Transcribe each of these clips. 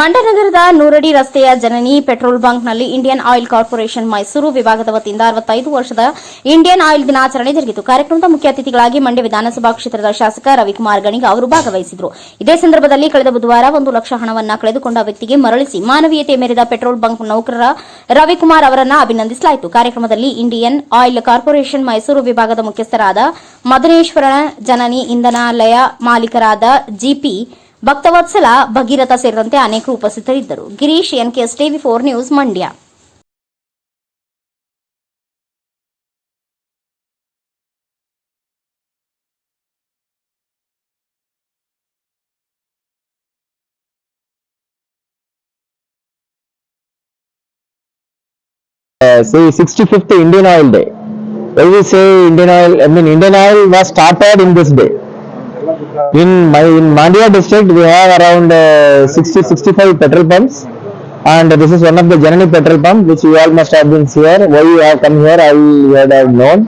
ಮಂಡನಗರದ ನೂರಡಿ ರಸ್ತೆಯ ಜನನಿ ಪೆಟ್ರೋಲ್ ಬಂಕ್ನಲ್ಲಿ ಇಂಡಿಯನ್ ಆಯಿಲ್ ಕಾರ್ಪೊರೇಷನ್ ಮೈಸೂರು ವಿಭಾಗದ ವತಿಯಿಂದ ಅರವತ್ತೈದು ವರ್ಷದ ಇಂಡಿಯನ್ ಆಯಿಲ್ ದಿನಾಚರಣೆ ಜರುಗಿತು. ಕಾರ್ಯಕ್ರಮದ ಮುಖ್ಯ ಅತಿಥಿಗಳಾಗಿ ಮಂಡ್ಯ ವಿಧಾನಸಭಾ ಕ್ಷೇತ್ರದ ಶಾಸಕ ರವಿಕುಮಾರ್ ಗಣಿಗ ಅವರು ಭಾಗವಹಿಸಿದರು. ಇದೇ ಸಂದರ್ಭದಲ್ಲಿ ಕಳೆದ ಬುಧವಾರ ಒಂದು ಲಕ್ಷ ಹಣವನ್ನು ಕಳೆದುಕೊಂಡ ವ್ಯಕ್ತಿಗೆ ಮರಳಿಸಿ ಮಾನವೀಯತೆ ಮೆರೆದ ಪೆಟ್ರೋಲ್ ಬಂಕ್ ನೌಕರರ ರವಿಕುಮಾರ್ ಅವರನ್ನು ಅಭಿನಂದಿಸಲಾಯಿತು. ಕಾರ್ಯಕ್ರಮದಲ್ಲಿ ಇಂಡಿಯನ್ ಆಯಿಲ್ ಕಾರ್ಪೊರೇಷನ್ ಮೈಸೂರು ವಿಭಾಗದ ಮುಖ್ಯಸ್ಥರಾದ ಮದನೇಶ್ವರ ಜನನಿ ಇಂಧನಾಲಯ ಮಾಲೀಕರಾದ ಜಿಪಿ ಭಕ್ತವತ್ಸಲ ಭಗೀರಥ ಸೇರಿದಂತೆ ಅನೇಕರು ಉಪಸ್ಥಿತರಿದ್ದರು Girish NKS TV four news Mandya uh, say 65th Indian Oil Day. Why we say Indian Oil? I mean Indian Oil was started in this day. In my in Mandya district we have around uh, 60 65 petrol pumps, and this is one of the Janani petrol pump which you all must have been here. Why you have come here? I would have known.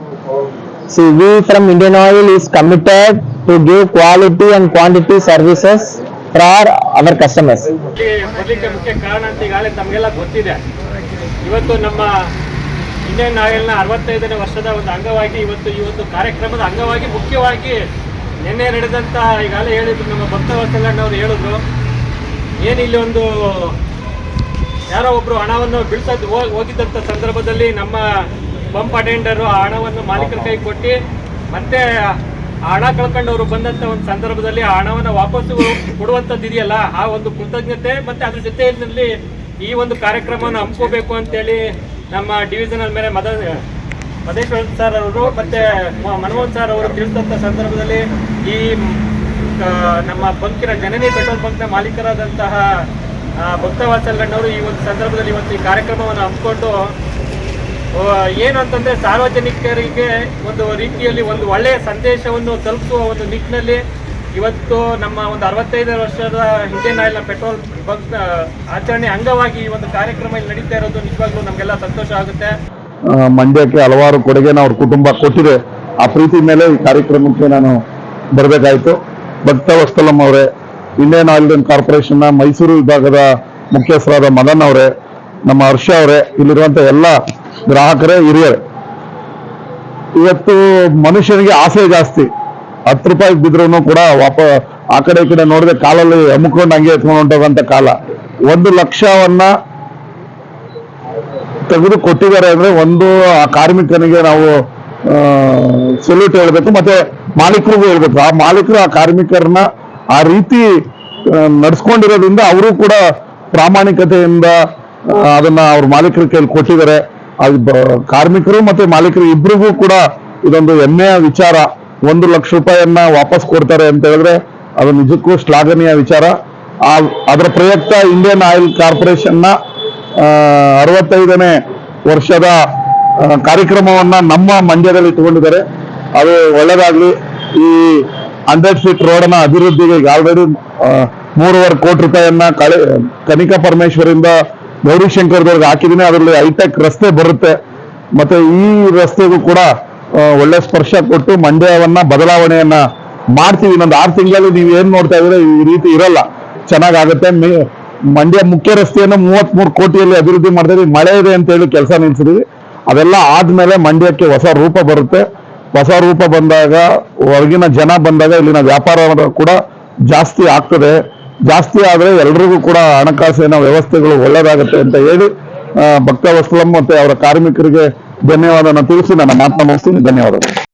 See, we from Indian Oil is committed to give quality and quantity services for our customers. ಇವತ್ತು ನಮ್ಮ Indian ಆಯಿಲ್ನ ಅರವತ್ತೈದನೇ ವರ್ಷದ ಒಂದು ಅಂಗವಾಗಿ ಇವತ್ತು ಈ ಒಂದು ಕಾರ್ಯಕ್ರಮದ ಅಂಗವಾಗಿ ಮುಖ್ಯವಾಗಿ ನಿನ್ನೆ ನಡೆದಂಥ ಈಗಾಗಲೇ ಹೇಳಿದ್ರು, ನಮ್ಮ ಭಕ್ತ ಭಕ್ತವತ್ಸಲಣ್ಣವ್ರು ಹೇಳಿದ್ರು ಏನು ಇಲ್ಲಿ ಒಂದು ಯಾರೋ ಒಬ್ರು ಹಣವನ್ನು ಬಿಡಿಸೋದು ಹೋಗಿದ್ದಂಥ ಸಂದರ್ಭದಲ್ಲಿ ನಮ್ಮ ಪಂಪ್ ಅಟೆಂಡರು ಆ ಹಣವನ್ನು ಮಾಲೀಕರ ಕೈ ಕೊಟ್ಟು, ಮತ್ತೆ ಆ ಹಣ ಕಳ್ಕೊಂಡವರು ಬಂದಂಥ ಒಂದು ಸಂದರ್ಭದಲ್ಲಿ ಆ ಹಣವನ್ನು ವಾಪಸ್ಸು ಕೊಡುವಂಥದ್ದು ಇದೆಯಲ್ಲ, ಆ ಒಂದು ಕೃತಜ್ಞತೆ ಮತ್ತೆ ಅದ್ರ ಜೊತೆಯಲ್ಲಿ ಈ ಒಂದು ಕಾರ್ಯಕ್ರಮವನ್ನು ಹಮ್ಮಿಕೋಬೇಕು ಅಂತೇಳಿ ನಮ್ಮ ಡಿವಿಷನಲ್ ಮೇಲೆ ಮದ ಮದೇಶ್ವರ ಸರ್ ಅವರು ಮತ್ತೆ ಮನಮೋಹನ್ ಸರ್ ಅವರು ತಿಳಿಸಿದಂಥ ಸಂದರ್ಭದಲ್ಲಿ ಈ ನಮ್ಮ ಬಂಕಿನ ಜನನಿ ಪೆಟ್ರೋಲ್ ಬಂಕ್ನ ಮಾಲೀಕರಾದಂತಹ ಭಕ್ತ ಭಕ್ತವಾತ್ಸಲ್ಗಣ್ಣವರು ಈ ಒಂದು ಸಂದರ್ಭದಲ್ಲಿ ಇವತ್ತು ಈ ಕಾರ್ಯಕ್ರಮವನ್ನು ಹಮ್ಮಿಕೊಂಡು ಅಂತಂದ್ರೆ ಸಾರ್ವಜನಿಕರಿಗೆ ಒಂದು ರೀತಿಯಲ್ಲಿ ಒಂದು ಒಳ್ಳೆಯ ಸಂದೇಶವನ್ನು ತಲುಪಿಸುವ ಒಂದು ನಿಟ್ಟಿನಲ್ಲಿ ಇವತ್ತು ನಮ್ಮ ಒಂದು ಅರವತ್ತೈದು ವರ್ಷದ ಇಂಡಿಯನ್ ಆಯಿಲ್ನ ಪೆಟ್ರೋಲ್ ಬಂಕ್ ಆಚರಣೆ ಅಂಗವಾಗಿ ಈ ಒಂದು ಕಾರ್ಯಕ್ರಮ ಇಲ್ಲಿ ನಡೀತಾ ಇರೋದು ನಿಜವಾಗ್ಲೂ ನಮಗೆಲ್ಲ ಸಂತೋಷ ಆಗುತ್ತೆ. ಮಂಡ್ಯಕ್ಕೆ ಹಲವಾರು ಕೊಡುಗೆನ ಅವ್ರ ಕುಟುಂಬ ಕೊಟ್ಟಿದೆ. ಆ ಪ್ರೀತಿ ಮೇಲೆ ಈ ಕಾರ್ಯಕ್ರಮಕ್ಕೆ ನಾನು ಬರಬೇಕಾಯ್ತು. ಭಕ್ತ ವಸ್ತಲಂ ಅವರೇ ಇಂಡಿಯನ್ ಆಯಿಲ್ ಕಾರ್ಪೊರೇಷನ್ನ ಮೈಸೂರು ವಿಭಾಗದ ಮುಖ್ಯಸ್ಥರಾದ ಮದನ್ ಅವರೇ, ನಮ್ಮ ಹರ್ಷ ಅವರೇ, ಇಲ್ಲಿರುವಂತ ಎಲ್ಲ ಗ್ರಾಹಕರೇ, ಹಿರಿಯರೇ. ಇವತ್ತು ಮನುಷ್ಯನಿಗೆ ಆಸೆ ಜಾಸ್ತಿ. ಹತ್ತು ರೂಪಾಯಿ ಬಿದ್ರೂ ಕೂಡ ವಾಪ, ಆ ಕಡೆ ಈ ಕಡೆ ನೋಡಿದ್ರೆ ಕಾಲಲ್ಲಿ ಅಮ್ಕೊಂಡು ಹಂಗೆ ಎತ್ಕೊಂಡು ಹೊಂಟೋಗಂತ ಕಾಲ. ಒಂದು ಲಕ್ಷವನ್ನ ತೆಗೆದು ಕೊಟ್ಟಿದ್ದಾರೆ ಅಂದ್ರೆ ಒಂದು, ಆ ಕಾರ್ಮಿಕನಿಗೆ ನಾವು ಸೆಲ್ಯೂಟ್ ಹೇಳ್ಬೇಕು, ಮತ್ತೆ ಮಾಲೀಕರಿಗೂ ಹೇಳ್ಬೇಕು. ಆ ಮಾಲೀಕರು, ಆ ಕಾರ್ಮಿಕರನ್ನ ಆ ರೀತಿ ನಡ್ಸ್ಕೊಂಡಿರೋದ್ರಿಂದ ಅವರು ಕೂಡ ಪ್ರಾಮಾಣಿಕತೆಯಿಂದ ಅದನ್ನ ಅವ್ರ ಮಾಲೀಕರ ಕೈಲಿ ಕೊಟ್ಟಿದ್ದಾರೆ. ಅದು ಕಾರ್ಮಿಕರು ಮತ್ತೆ ಮಾಲೀಕರು ಇಬ್ಬರಿಗೂ ಕೂಡ ಇದೊಂದು ಹೆಮ್ಮೆಯ ವಿಚಾರ. ಒಂದು ಲಕ್ಷ ರೂಪಾಯಿಯನ್ನ ವಾಪಸ್ ಕೊಡ್ತಾರೆ ಅಂತ ಹೇಳಿದ್ರೆ ಅದು ನಿಜಕ್ಕೂ ಶ್ಲಾಘನೀಯ ವಿಚಾರ. ಅದರ ಪ್ರಯುಕ್ತ ಇಂಡಿಯನ್ ಆಯಿಲ್ ಕಾರ್ಪೊರೇಷನ್ನ ಅರವತ್ತೈದನೇ ವರ್ಷದ ಕಾರ್ಯಕ್ರಮವನ್ನು ನಮ್ಮ ಮಂಡ್ಯದಲ್ಲಿ ಇಟ್ಕೊಂಡಿದ್ದಾರೆ ಅದು ಒಳ್ಳೆಯದಾಗಲಿ ಈ ಹಂಡ್ರೆಡ್ ಫೀಟ್ ರೋಡ್ನ ಅಭಿವೃದ್ಧಿಗೆ ಆಲ್ರೆಡಿ ಮೂರುವರೆ ಕೋಟಿ ರೂಪಾಯಿಯನ್ನ ಕಳೆ, ಕನಿಕಾ ಪರಮೇಶ್ವರಿಂದ ಗೌರಿಶಂಕರ್ದವ್ರಿಗೆ ಹಾಕಿದ್ದೀನಿ. ಅದರಲ್ಲಿ ಹೈಟೆಕ್ ರಸ್ತೆ ಬರುತ್ತೆ. ಮತ್ತೆ ಈ ರಸ್ತೆಗೂ ಕೂಡ ಒಳ್ಳೆ ಸ್ಪರ್ಶ ಕೊಟ್ಟು ಮಂಡ್ಯವನ್ನ ಬದಲಾವಣೆಯನ್ನ ಮಾಡ್ತೀವಿ. ಇನ್ನೊಂದು ಆರು ತಿಂಗಳಲ್ಲಿ ನೀವು ಏನ್ ನೋಡ್ತಾ ಇದ್ರೆ ಈ ರೀತಿ ಇರಲ್ಲ. ಚೆನ್ನಾಗಾಗುತ್ತೆ. ಮಂಡ್ಯ ಮುಖ್ಯ ರಸ್ತೆಯನ್ನು ಮೂವತ್ಮೂರು ಕೋಟಿಯಲ್ಲಿ ಅಭಿವೃದ್ಧಿ ಮಾಡಿದ್ರೆ ಇದೀವಿ ಮಳೆ ಇದೆ ಅಂತ ಹೇಳಿ ಕೆಲಸ ನಿಲ್ಲಿಸಿದ್ವಿ ಅದೆಲ್ಲ ಆದ್ಮೇಲೆ ಮಂಡ್ಯಕ್ಕೆ ಹೊಸ ರೂಪ ಬರುತ್ತೆ. ಹೊಸ ರೂಪ ಬಂದಾಗ, ಹೊರಗಿನ ಜನ ಬಂದಾಗ ಇಲ್ಲಿನ ವ್ಯಾಪಾರ ಕೂಡ ಜಾಸ್ತಿ ಆಗ್ತದೆ. ಜಾಸ್ತಿ ಆದ್ರೆ ಎಲ್ರಿಗೂ ಕೂಡ ಹಣಕಾಸಿನ ವ್ಯವಸ್ಥೆಗಳು ಒಳ್ಳೇದಾಗುತ್ತೆ ಅಂತ ಹೇಳಿ ಭಕ್ತ ವಸ್ಲಂ ಮತ್ತೆ ಅವರ ಕಾರ್ಮಿಕರಿಗೆ ಧನ್ಯವಾದನ ತಿಳಿಸಿ ನನ್ನ ಮಾತನ್ನ ಧನ್ಯವಾದಗಳು.